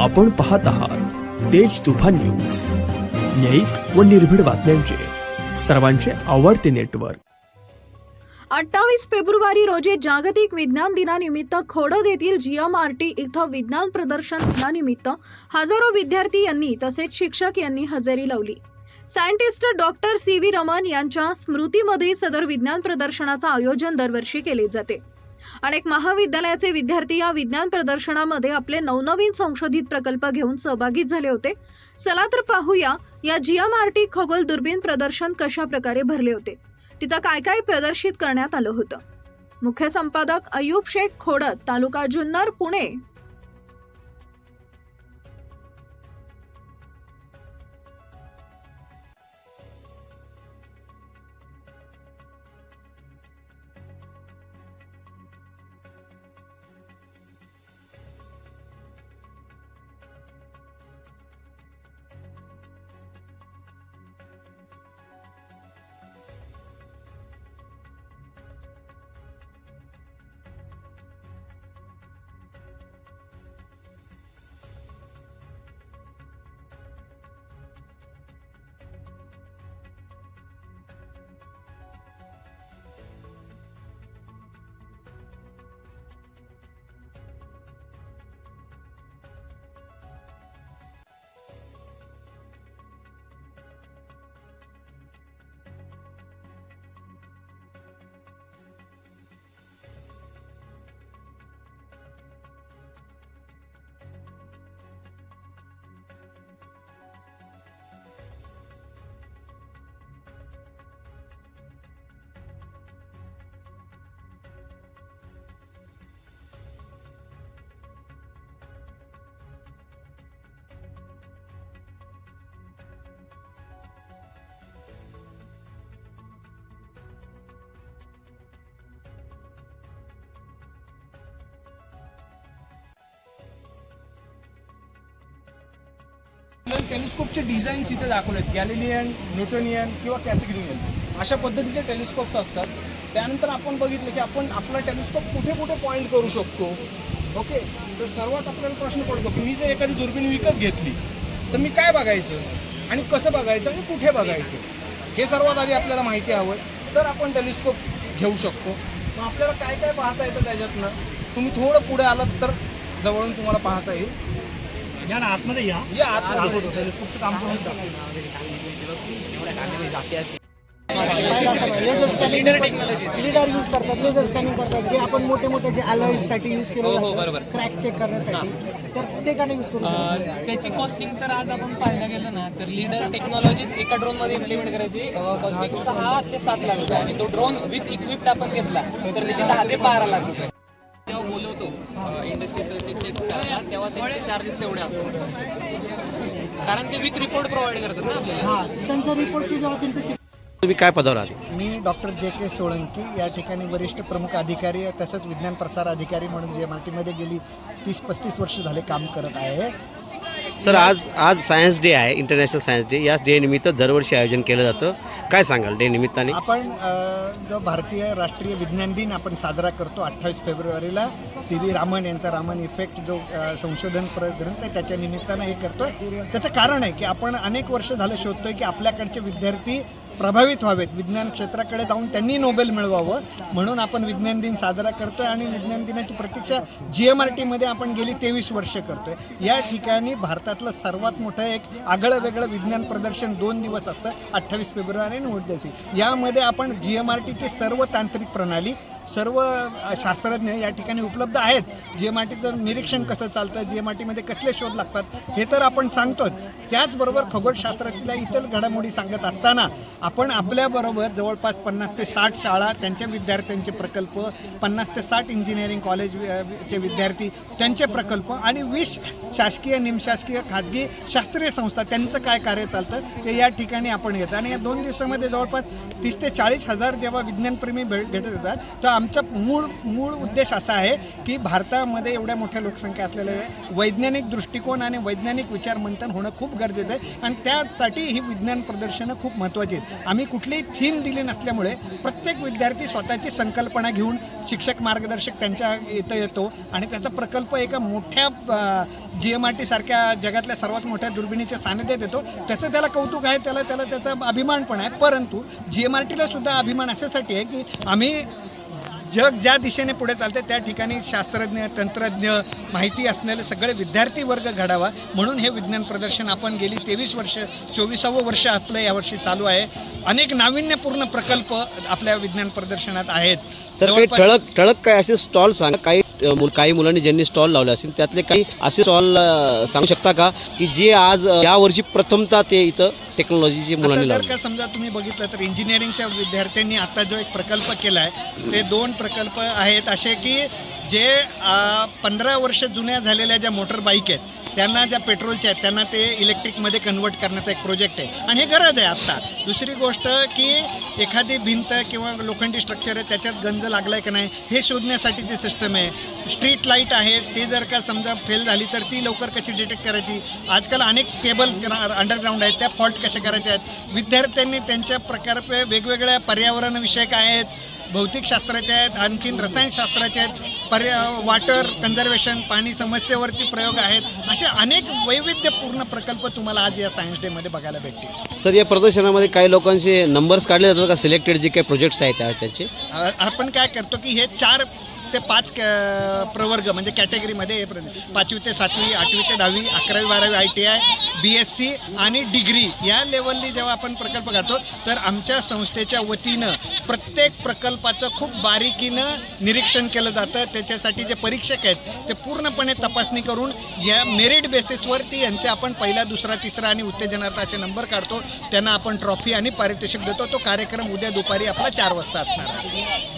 आपण पाहत आहात तेज तुफान न्यूज. न्यायिक व निर्भीड बातम्यांचे. सर्वांचे आवडते नेटवर्क. अठ्ठावीस फेब्रुवारी रोजी जागतिक विज्ञान दिनानिमित्त खोडद येथील जी एम आर टी इथं विज्ञान प्रदर्शन दिनानिमित्त हजारो विद्यार्थी यांनी तसेच शिक्षक यांनी हजेरी लावली. Scientist doctor C V Raman यांच्या स्मृतीमध्ये सदर विज्ञान प्रदर्शनाचं आयोजन दरवर्षी केले जाते. अनेक महाविद्यालयाचे विद्यार्थी या विज्ञान प्रदर्शनामध्ये आपले नवनवीन संशोधित प्रकल्प घेऊन सहभागी झाले होते. चला तर पाहूया या जीएमआरटी खगोल दुर्बीण प्रदर्शन कशा प्रकारे भरले होते. तिथं काय काय प्रदर्शित करण्यात आलं होतं. मुख्य संपादक अयूब शेख खोडत तालुका जुन्नर पुणे. टेलिस्कोपचे डिझाईन्स इथे दाखवलेत गॅलिलियन न्यूटोनियन किंवा कॅसिग्रिनियन. अशा पद्धतीचे टेलिस्कोप्स असतात. त्यानंतर आपण बघितलं की आपण आपला टेलिस्कोप कुठे कुठे पॉईंट करू शकतो. ओके? तर सर्वात आपल्याला प्रश्न पडतो की मी जर एखादी दुर्बीण विकत घेतली तर मी काय बघायचं? आणि कसं बघायचं आणि कुठे बघायचं? हे सर्वात आधी आपल्याला माहिती हवं तर आपण टेलिस्कोप घेऊ शकतो. मग आपल्याला काय काय पाहता येतं त्याच्यातनं? तुम्ही थोडं पुढे आलात तर जवळून तुम्हाला पाहता येईल. या ना आतमध्ये या. टेलिस्कोपचं काम करून. लेझर स्कॅनिंग लिडर यूज करतात लेझर स्कॅनिंग करतात जे आपण मोठे मोठे जे alloys साठी यूज केले क्रॅक चेक करण्यासाठी तर ते का नाही यूज करू त्याची कॉस्टिंग सर आज आपण पाहायला गेलं ना तर लीडर टेक्नॉलॉजीज एका ड्रोनमध्ये इम्प्लिमेंट करायची. कॉस्टिंग सहा ते सात लाख रुपये. आणि तो ड्रोन विथ इक्विप्ड आपण घेतला तर त्याची दहा ते बारा लाख रुपये. जेव्हा बोलवतो इंडस्ट्री करायला तेव्हा त्यांचे चार्जेस तेवढे असतात. कारण ते विथ रिपोर्ट प्रोव्हाइड करतात ना आपल्याला. हा त्यांच्या रिपोर्टची जेव्हा त्यांची तुम्ही काय पदावर आले? मी डॉक्टर जे के सोळंकी या ठिकाणी वरिष्ठ प्रमुख अधिकारी तसंच विज्ञान प्रसार अधिकारी म्हणून जे एम आर टीमध्ये गेली तीस पस्तीस वर्ष झाले काम करत आहे. सर आज आज सायन्स डे आहे इंटरनॅशनल सायन्स डे या डे निमित्त दरवर्षी आयोजन केलं जातं. काय सांगाल डे निमित्ताने? आपण अ, जो भारतीय राष्ट्रीय विज्ञान दिन आपण साजरा करतो अठ्ठावीस फेब्रुवारीला सी व्ही रामन यांचा रामन इफेक्ट जो अ, संशोधन प्र ग्रंथ आहे त्याच्या निमित्तानं हे करतोय. त्याचं कारण आहे की आपण अनेक वर्ष झालं शोधतोय की आपल्याकडचे विद्यार्थी प्रभावित व्हावेत. विज्ञान क्षेत्राकडे जाऊन त्यांनी नोबेल मिळवावं म्हणून आपण विज्ञान दिन साजरा करतोय आणि विज्ञान दिनाची प्रतीक्षा जी एम आर टीमध्ये आपण गेली तेवीस वर्ष करतोय. या ठिकाणी भारतातलं सर्वात मोठं एक आगळं वेगळं विज्ञान प्रदर्शन दोन दिवस असतं अठ्ठावीस फेब्रुवारी आणि नऊ दिवशी. यामध्ये आपण जी एम आर टीची सर्व तांत्रिक प्रणाली सर्व शास्त्रज्ञ या ठिकाणी उपलब्ध आहेत. जी एम आर टीचं निरीक्षण कसं चालतं जी एम आर टीमध्ये कसले शोध लागतात हे तर आपण सांगतोच. त्याचबरोबर खगोलशास्त्रातल्या इतर घडामोडी सांगत असताना आपण आपल्याबरोबर जवळपास पन्नास ते साठ शाळा त्यांच्या विद्यार्थ्यांचे प्रकल्प पन्नास ते साठ इंजिनिअरिंग कॉलेज चे विद्यार्थी त्यांचे प्रकल्प आणि वीस शासकीय निमशासकीय खाजगी शास्त्रीय संस्था त्यांचं काय कार्य चालतं ते या ठिकाणी आपण घेतो आणि या दोन दिवसामध्ये जवळपास तीस ते चाळीस हजार जेव्हा विज्ञानप्रेमी भेट भेटत येतात तर आमचा मूळ मूळ उद्देश असा आहे की भारतामध्ये एवढ्या मोठ्या लोकसंख्या असलेल्या वैज्ञानिक दृष्टिकोन आणि वैज्ञानिक विचार मंथन होणं खूप गरजेचं आहे. आणि त्यासाठी ही विज्ञान प्रदर्शनं खूप महत्त्वाची आहेत. आम्ही कुठलीही थीम दिली नसल्यामुळे प्रत्येक विद्यार्थी स्वतःची संकल्पना घेऊन शिक्षक मार्गदर्शक त्यांच्या इथं येतो. आणि त्याचा प्रकल्प एका मोठ्या जी एम आर टी सारख्या जगातल्या सर्वात मोठ्या दुर्बिणीच्या सानिध्यात येतो. त्याचं त्याला कौतुक आहे त्याला त्याला त्याचा अभिमान पण आहे. परंतु जी एम आर टीला सुद्धा अभिमान अशासाठी आहे की आम्ही जग ज्या दिशेने पुढे चालते त्या ठिकाणी शास्त्रज्ञ तंत्रज्ञ माहिती असलेले सगळे विद्यार्थी वर्ग घडावा. म्हणून हे विज्ञान प्रदर्शन आपण गेली तेवीस वर्ष चोवीसावं वर्ष आपलं यावर्षी चालू आहे. अनेक नाविन्यपूर्ण प्रकल्प आपल्या विज्ञान प्रदर्शनात आहेत. ठळक ठळक काय असे स्टॉल सांगा? काही मुल- काही मुलांनी ज्यांनी स्टॉल लावले असतील त्यातले काही असे स्टॉल सांगू शकता का की जे आज यावर्षी प्रथमतः ते इथं टेक्नॉलॉजीची मुलांनी लावली. का समजा तुम्ही बघितलं तर इंजिनिअरिंगच्या विद्यार्थ्यांनी आता जो एक प्रकल्प केला आहे ते दोन प्रकल्प आहेत असे की जे पंधरा वर्ष जुन्या झालेल्या ज्या मोटर बाईक आहेत त्यांना ज्या पेट्रोलच्या आहेत त्यांना ते इलेक्ट्रिकमध्ये कन्वर्ट करण्याचा एक प्रोजेक्ट आहे. आणि हे गरज आहे आत्ता. दुसरी गोष्ट की एखादी भिंत किंवा लोखंडी स्ट्रक्चर आहे त्याच्यात गंज लागलाय का नाही हे शोधण्यासाठी जी सिस्टम आहे स्ट्रीट लाइट आहे ती जर का समजा फेल झाली तर ती लवकर कशी डिटेक्ट करायची? आजकाल अनेक केबल अंडरग्राऊंड आहेत त्या फॉल्ट कशा करायच्या आहेत? विद्यार्थ्यांनी त्यांच्या प्रकार वेगवेगळ्या पर्यावरणविषयक आहेत भौतिकशास्त्राचे आहेत आणखीन रसायनशास्त्राचे आहेत पर्या वॉटर कन्झर्वेशन पाणी समस्येवरती प्रयोग आहेत असे अनेक वैविध्यपूर्ण प्रकल्प तुम्हाला आज या सायन्स डेमध्ये बघायला भेटतील. सर या प्रदर्शनामध्ये काही लोकांचे नंबर्स काढले जातात का? सिलेक्टेड जे काही प्रोजेक्ट्स आहेत त्या- त्याचे? आपण काय करतो की हे चार ते पाच प्रवर्ग म्हणजे कॅटेगरीमध्ये पाचवी ते सातवी आठवी ते दहावी अकरावी बारावी I T I B S C आणि डिग्री या लेवलनी जेव्हा आपण प्रकल्प काढतो तर आमच्या संस्थेच्या वतीनं प्रत्येक प्रकल्पाचं खूप बारीकीनं निरीक्षण केलं जातं. त्याच्यासाठी जे परीक्षक आहेत ते पूर्णपणे तपासणी करून या मेरिट बेसिसवरती यांचे आपण पहिला दुसरा तिसरा आणि उत्तेजनार्थाचे नंबर काढतो. त्यांना आपण ट्रॉफी आणि पारितोषिक देतो. तो कार्यक्रम उद्या दुपारी आपला चार वाजता असणार आहे.